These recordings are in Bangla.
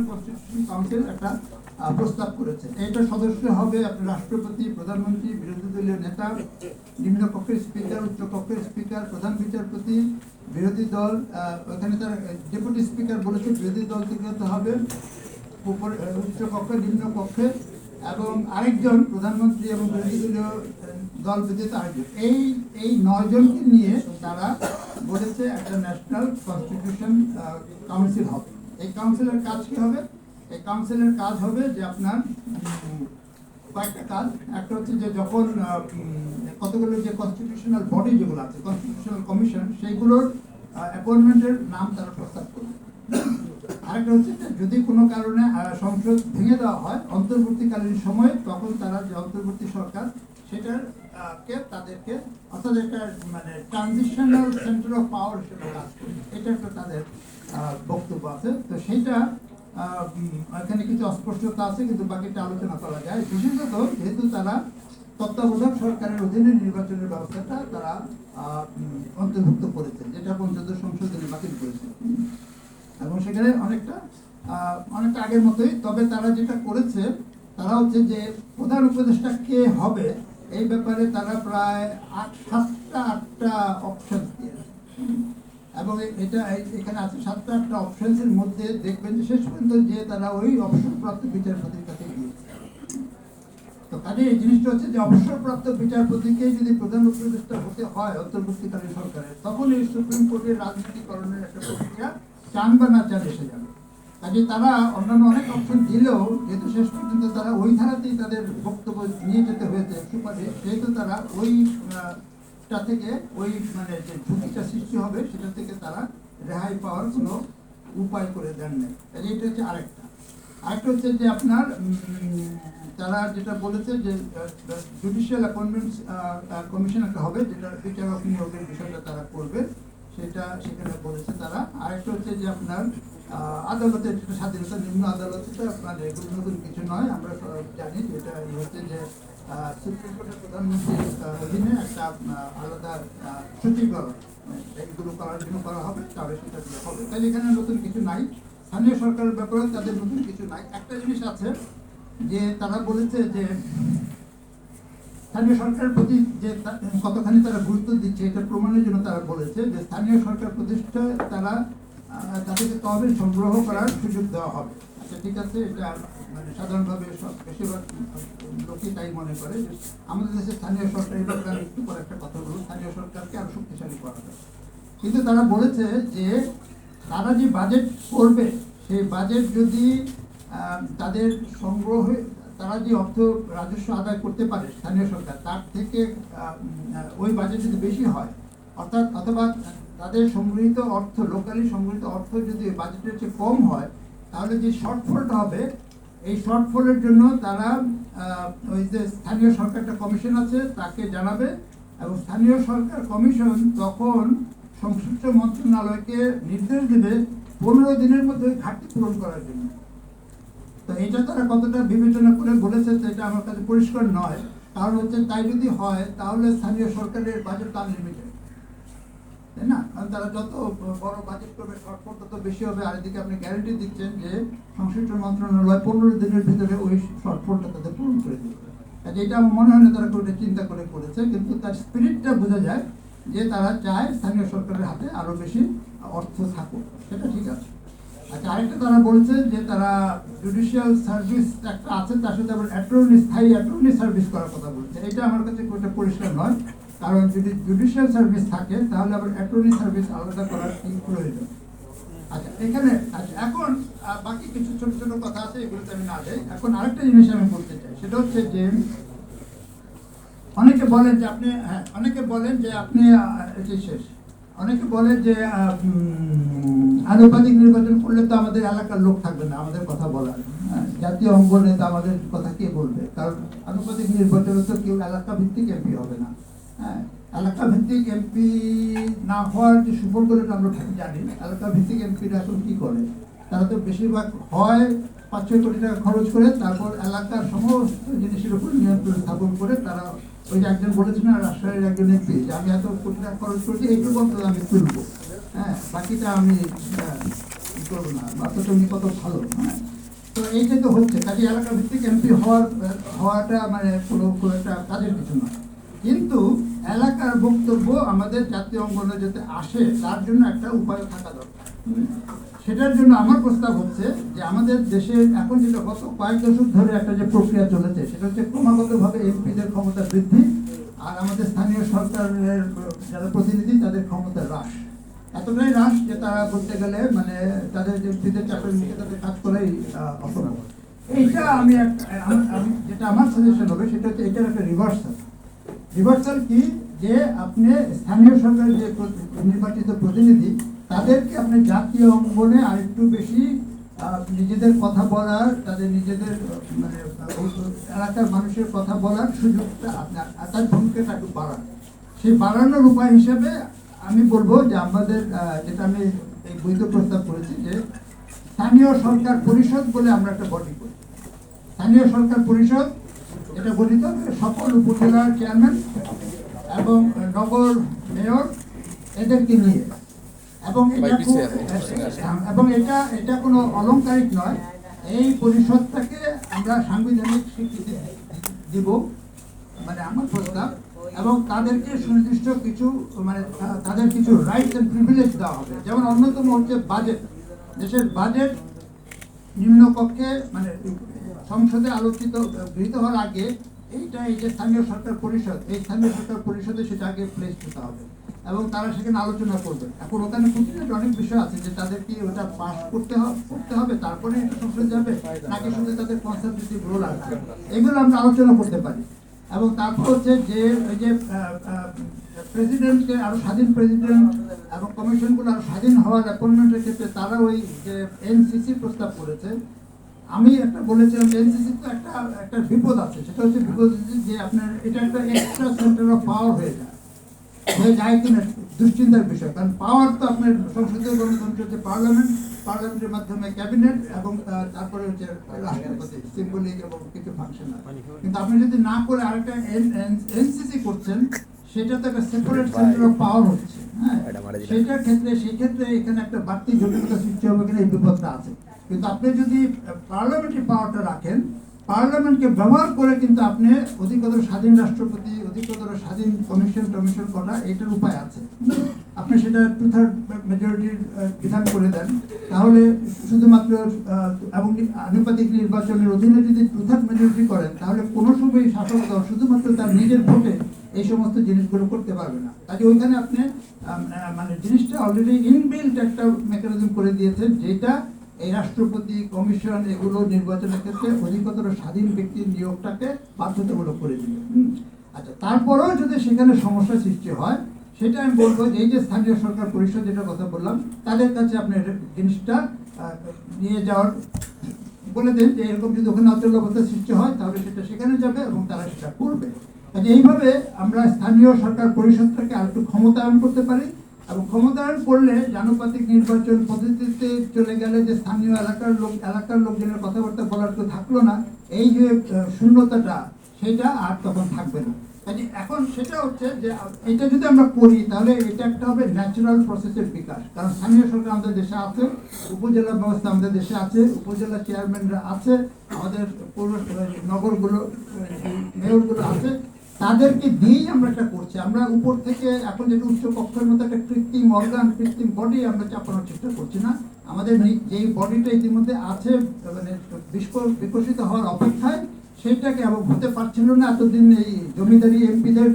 ন্যাশনাল কনস্টিটিউশন কাউন্সিল একটা প্রস্তাব করেছে এটা সদস্য হবে আপনার রাষ্ট্রপতি, প্রধানমন্ত্রী, বিরোধী দলীয় নেতা, নিম্ন কক্ষের স্পিকার, উচ্চ কক্ষের স্পিকার, প্রধান বিচারপতি, বিরোধী দল ওখানে তার ডেপুটি স্পিকার বলেছে, বিরোধী দল থেকে হবে। উচ্চ কক্ষে, নিম্ন কক্ষে, এবং আরেকজন প্রধানমন্ত্রী এবং বিরোধী দলীয় দল ব্যতীত আরেকজন। এই এই নয়জনকে নিয়ে তারা বলেছে একটা ন্যাশনাল কনস্টিটিউশন কাউন্সিল হবে। এই কাউন্সিলের কাজ কি হবে? এই কাউন্সিলের কাজ হবে যে আপনার কয়েকটা কাজ। একটা হচ্ছে যে যখন কতগুলো যে কনস্টিটিউশনাল বডি যেগুলো আছে কনস্টিটিউশনাল কমিশন সেইগুলোর অ্যাপয়েন্টমেন্টের নাম তারা প্রস্তাব করবে। আরেকটা হচ্ছে যে যদি কোনো কারণে সংসদ ভেঙে দেওয়া হয়, অন্তর্বর্তীকালীন সময়ে, তখন তারা যে অন্তর্বর্তী সরকার সেটার আহ, কে তাদেরকে অর্থাৎ একটা মানে ট্রানজিশনাল সেন্টার অফ পাওয়ার হিসেবে কাজ করবে এটা একটা তাদের বক্তব্য আছে। তো আহ, এখানে কিছু অস্পষ্টতা আছে কিন্তু বাকিটা আলোচনা করা যায়। বিশেষত যেহেতু তারা তত্ত্বাবধায়ক সরকারের অধীনে নির্বাচনের ব্যবস্থাটা তারা অন্তর্ভুক্ত করেছে যেটা পঞ্চদশ সংসদে বাতিল করেছে। এবং সেখানে অনেকটা অনেকটা আগের মতোই তবে তারা যেটা করেছে তারা হচ্ছে যে প্রধান উপদেষ্টা কে হবে এই ব্যাপারে তারা প্রায় আট, সাতটা, আটটা অপশন দিয়েছে। এবং এটা এখানে আছে সাতটা, আটটা অপশনসের মধ্যে দেখবেন যে শেষ পর্যন্ত যে তারা ওই অবসরপ্রাপ্ত বিচারপতির কাছে গিয়েছে। তো কাজে এই জিনিসটা হচ্ছে যে অবসরপ্রাপ্ত বিচারপতিকে যদি প্রধান উপদেষ্টা হতে হয় অন্তর্বর্তীকালীন সরকারের, তখন এই সুপ্রিম কোর্টের রাজনীতিকরণের একটা প্রক্রিয়া চান বা না চান এসে যাবে। কাজে তারা অন্যান্য অনেক অপশন দিলেও যেহেতু শেষ পর্যন্ত তারা ওই ধারাতেই তাদের বক্তব্য নিয়ে যেতে হয়েছে সুপারে সেহেতু তারা ওই থেকে ওই মানে যে ঝুঁকিটা সৃষ্টি হবে সেটা থেকে তারা রেহাই পাওয়ার কোনো উপায় করে দেন নাই। কাজে এটা হচ্ছে আরেকটা। আরেকটা হচ্ছে যে আপনার তারা যেটা বলেছে যে জুডিশিয়াল অ্যাপয়েন্টমেন্টস কমিশন একটা হবে, যেটা বিচারক নিয়োগের বিষয়টা তারা করবে, সেটা সেখানে বলেছে তারা। আরেকটা হচ্ছে যে আপনার আদালতের যেটা স্বাধীনতা, নিম্ন আদালত মানে এগুলো নতুন কিছু নয়, আমরা জানি যে এটা এই হচ্ছে যে সুপ্রিম কোর্টের প্রধানমন্ত্রীর অধীনে একটা আলাদা সচিবালয় মানে এইগুলো করার জন্য করা হবে, তাহলে সেটা হবে। তাহলে এখানে নতুন কিছু নাই। স্থানীয় সরকারের ব্যাপারে তাদের নতুন কিছু নাই। একটা জিনিস আছে যে তারা বলেছে যে, স্থানীয় সরকারের প্রতি যে কতখানি তারা গুরুত্ব দিচ্ছে, এটা প্রমাণের জন্য তারা বলেছে যে, স্থানীয় সরকার প্রতিষ্ঠায় তারা তাদেরকে তহবিল সংগ্রহ করার সুযোগ দেওয়া হবে। আচ্ছা ঠিক আছে, এটা মানে সাধারণভাবে সব বেশিরভাগ লোকই তাই মনে করে যে আমাদের দেশে স্থানীয় সরকার ব্যাপারে একটু পরে একটা কথা বলব। স্থানীয় সরকারকে আরও শক্তিশালী করা হবে। কিন্তু তারা বলেছে যে তারা যে বাজেট করবে, সেই বাজেট যদি তাদের সংগ্রহে, তারা যে অর্থ রাজস্ব আদায় করতে পারে স্থানীয় সরকার, তার থেকে ওই বাজেট যদি বেশি হয়, অর্থাৎ অথবা তাদের সংগৃহীত অর্থ, লোকালি সংগৃহীত অর্থ যদি বাজেটের চেয়ে কম হয়, তাহলে যে শর্টফলটা হবে, এই শর্টফলের জন্য তারা ওই যে স্থানীয় সরকারটা কমিশন আছে, তাকে জানাবে এবং স্থানীয় সরকার কমিশন তখন সংশ্লিষ্ট মন্ত্রণালয়কে নির্দেশ দেবে পনেরো দিনের মধ্যে ঘাটতি পূরণ করার জন্য। তো এটা তারা কতটা বিবেচনা করে বলেছে সেটা আমার কাছে পরিষ্কার নয়। কারণ হচ্ছে তাই যদি হয়, তাহলে স্থানীয় সরকারের বাজেট আনলিমিটেড তাই না? কারণ তারা যত বড় বাজেট করবে শর্টফল তত বেশি হবে। আর এদিকে আপনি গ্যারান্টি দিচ্ছেন যে সংশ্লিষ্ট মন্ত্রণালয় পনেরো দিনের ভিতরে ওই শর্টফলটা তাদের পূরণ করে দেবে। কাজে এটা আমার মনে হয় না তারা করে চিন্তা করে করেছে, কিন্তু তার স্পিরিটটা বোঝা যায় যে তারা চায় স্থানীয় সরকারের হাতে আরও বেশি অর্থ থাকুক। সেটা ঠিক আছে। আচ্ছা আরেকটা তারা বলছে যে তারা জুডিশিয়াল সার্ভিস একটা আছে, তার সাথে আবার অ্যাটর্নি স্থায়ী অ্যাটর্নি সার্ভিস করার কথা বলছে। এটা আমার কাছে খুব পরিষ্কার নয়। কারণ যদি জুডিশিয়াল সার্ভিস থাকে তাহলে আবার অ্যাটর্নি সার্ভিস আলাদা করার প্রয়োজন? আচ্ছা এখানে আচ্ছা এখন বাকি কিছু ছোট ছোট কথা আছে এগুলোতে আমি না যাই। এখন আরেকটা জিনিস আমি বলতে চাই সেটা হচ্ছে যে অনেকে বলেন যে আপনি হ্যাঁ অনেকে বলেন যে আপনি এটি শেষ। অনেকে বলেন যে আনুপাতিক নির্বাচন করলে তো আমাদের এলাকার লোক থাকবে না আমাদের কথা বলার। হ্যাঁ, জাতীয় অঙ্গনে তো আমাদের কথা কে বলবে? কারণ আনুপাতিক নির্বাচনে তো কেউ এলাকা ভিত্তিক এমপি হবে না। এলাকা ভিত্তিক এমপি না হওয়ার যে সুফলগুলো আমরা জানি এলাকা ভিত্তিক এমপিরা এখন কি করে? তারা তো বেশিরভাগ হয় পাঁচ ছয় কোটি টাকা খরচ করে, তারপর এলাকার সমস্ত জিনিসের উপর নিয়ন্ত্রণ স্থাপন করে তারা ওই যে একজন বলেছেন না, রাজশাহীর একজন এমপি, যে আমি এত কোটি টাকা খরচ করেছি এইটুকু অন্তত আমি তুলবো। হ্যাঁ বাকিটা আমি করব না অতটা উনি কত ভালো হ্যাঁ। তো এইটা তো হচ্ছে, কাজে এলাকা ভিত্তিক এমপি হওয়ার, হওয়াটা মানে কোনো একটা কাজের কিছু নয় কিন্তু এলাকার বক্তব্য আমাদের জাতীয় অঙ্গনে যাতে আসে, তার জন্য একটা উপায় থাকা দরকার। সেটার জন্য আমার প্রস্তাব হচ্ছে যে আমাদের দেশে এখন যেটা গত কয়েক দশক ধরে একটা যে প্রক্রিয়া চলেছে, সেটা হচ্ছে ক্রমাগতভাবে এমপিদের ক্ষমতা বৃদ্ধি আর আমাদের স্থানীয় সরকারের যারা প্রতিনিধি, তাদের ক্ষমতা হ্রাস। এতটাই হ্রাস যে তারা বলতে গেলে মানে তাদের যে এমপিদের চাপের মুখে তাদের কাজ করাই অসম্ভব। এইটা আমি আমি- যেটা আমার সাজেশন হবে, সেটা হচ্ছে এটার রিভার্সাল কি? যে আপনি স্থানীয় সরকারের যে নির্বাচিত প্রতিনিধি, তাদেরকে আপনি জাতীয় অঙ্গনে আরেকটু বেশি নিজেদের কথা বলার, তাদের নিজেদের মানে এলাকার মানুষের কথা বলার সুযোগটা আপনার তার ভূমিকাটা একটু বাড়ান। সেই বাড়ানোর উপায় হিসেবে আমি বলব যে আমাদের যেটা আমি এই বৈধ প্রস্তাব করেছি যে স্থানীয় সরকার পরিষদ বলে আমরা একটা বডি করি। স্থানীয় সরকার পরিষদ এটা গঠিত সকল উপজেলার চেয়ারম্যান এবং নগর মেয়র এদেরকে নিয়ে। এবং এটা এবং এটা এটা কোনো অলংকারিক নয়। এই পরিষদটাকে আমরা সাংবিধানিক স্বীকৃতি দিব। মানে আমার প্রস্তাব। এবং তাদেরকে সুনির্দিষ্ট কিছু মানে তাদের কিছু রাইটস এন্ড প্রিভিলেজ দেওয়া হবে। যেমন অন্যতম হচ্ছে বাজেট দেশের বাজেট নিম্নকক্ষে মানে সংসদে আলোচিত, গৃহীত হওয়ার আগে এইটা এই যে স্থানীয় সরকার পরিষদ, এই স্থানীয় সরকার পরিষদে সেটা আগে প্লেস হতে হবে। এবং তারা সেখানে আলোচনা করবে। এখন ওখানে খুঁটিনাটি অনেক বিষয় আছে যে তাদের কি ওটা পাস করতে করতে হবে, তারপরে এটা সংসদে যাবে, নাকি শুধু তাদের কনসালটেটিভ রোল আছে এগুলো আমরা আলোচনা করতে পারি। এবং তারপর হচ্ছে যে, ওই যে প্রেসিডেন্টকে আরও স্বাধীন প্রেসিডেন্ট এবং কমিশনগুলো আরও স্বাধীন হওয়ার অ্যাপয়েন্টমেন্টের ক্ষেত্রে তারা ওই যে এনসিসি প্রস্তাব করেছে। আমি একটা বলেছিলাম যে এনসিসি তো একটা একটা বিপদ আছে। সেটা হচ্ছে বিপদ যে আপনার এটা একটা এক্সট্রা সেন্টার অফ পাওয়ার হয়ে যায়। হয়ে যায় কিনা দুশ্চিন্তার বিষয়। কারণ পাওয়ার তো আপনার সংসদীয় গণতন্ত্র হচ্ছে পার্লামেন্ট পার্লামেন্টের মাধ্যমে ক্যাবিনেট এবং তারপরে হচ্ছে রাষ্ট্রপতি সিম্বলিক এবং কিছু ফাংশন কিন্তু আপনি যদি না করে আরেকটা এনসিসি করছেন সেটা তো একটা সেপারেট সেন্টার অফ পাওয়ার হচ্ছে। হ্যাঁ। সেটার ক্ষেত্রে সেই ক্ষেত্রে এখানে একটা বাড়তি জটিলতা সৃষ্টি হবে কিনা এই বিপদটা আছে। কিন্তু আপনি যদি পার্লামেন্টারি পাওয়ারটা রাখেন, পার্লামেন্টকে ব্যবহার করে কিন্তু আপনি অধিকতর স্বাধীন রাষ্ট্রপতি, অধিকতর স্বাধীন কমিশন, টমিশন করা এটার উপায় আছে। আপনি সেটা টু থার্ড মেজরিটির বিধান করে দেন। তাহলে শুধুমাত্র এবং আনুপাতিক নির্বাচনের অধীনে যদি টু থার্ড মেজরিটি করেন, তাহলে কোনো সময় শাসক দল শুধুমাত্র তার নিজের ভোটে এই সমস্ত জিনিসগুলো করতে পারবে না। কাজে ওইখানে আপনি মানে জিনিসটা অলরেডি ইনবিল্ট একটা মেকানিজম করে দিয়েছেন, যেটা এই রাষ্ট্রপতি কমিশন এগুলো নির্বাচনের ক্ষেত্রে অধিকতর স্বাধীন ব্যক্তির নিয়োগটাকে বাধ্যতামূলক করে দিল। আচ্ছা তারপরেও যদি সেখানে সমস্যা সৃষ্টি হয়, সেটা আমি বলব যে এই যে স্থানীয় সরকার পরিষদ যেটা কথা বললাম, তাদের কাছে আপনি জিনিসটা নিয়ে যাওয়ার বলে দেন যে এরকম যদি ওখানে অচলবতা সৃষ্টি হয়, তাহলে সেটা সেখানে যাবে এবং তারা সেটা করবে এইভাবে আমরা স্থানীয় সরকার পরিষদটাকে আর একটু ক্ষমতায়ন করতে পারি এবং ক্ষমতায়ন করলে জানুপাতিক নির্বাচন পদ্ধতিতে চলে গেলে যে স্থানীয় এলাকার লোক, এলাকার লোকজনের কথাবার্তা বলার তো থাকল না, এই যে শূন্যতাটা, সেটা আর তখন থাকবে না। কাজে এখন সেটা হচ্ছে যে, এটা যদি আমরা করি, তাহলে এটা একটা হবে ন্যাচারাল প্রসেসের বিকাশ। কারণ স্থানীয় সরকার আমাদের দেশে আছে, উপজেলা ব্যবস্থা আমাদের দেশে আছে, উপজেলা চেয়ারম্যানরা আছে, আমাদের পৌর নগরগুলো তাদেরকে দিয়েই আমরা এটা করছি। আমরা উপর থেকে এখন যেটা উচ্চ কক্ষের মতো একটা কৃত্রিম অর্গান কৃত্রিম বডি আমরা চাপানোর চেষ্টা করছি না। আমাদের যেই বডিটা ইতিমধ্যে আছে মানে বিকশিত হওয়ার অপেক্ষায়, সেইটাকে এবং হতে পারছিল না। এতদিন এই জমিদারি এমপিদের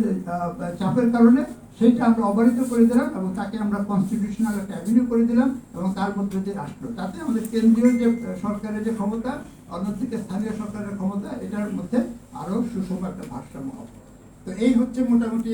চাপের কারণে সেইটা আমরা অবারিত করে দিলাম এবং তাকে আমরা কনস্টিটিউশনাল একটা অ্যাভিনিউ করে দিলাম এবং তার মধ্যে যে রাষ্ট্র, তাতে আমাদের কেন্দ্রীয় যে, সরকারের যে ক্ষমতা, অন্যদিকে স্থানীয় সরকারের ক্ষমতা, এটার মধ্যে আরও সুষম একটা ভারসাম্য হবে। তো এই হচ্ছে মোটামুটি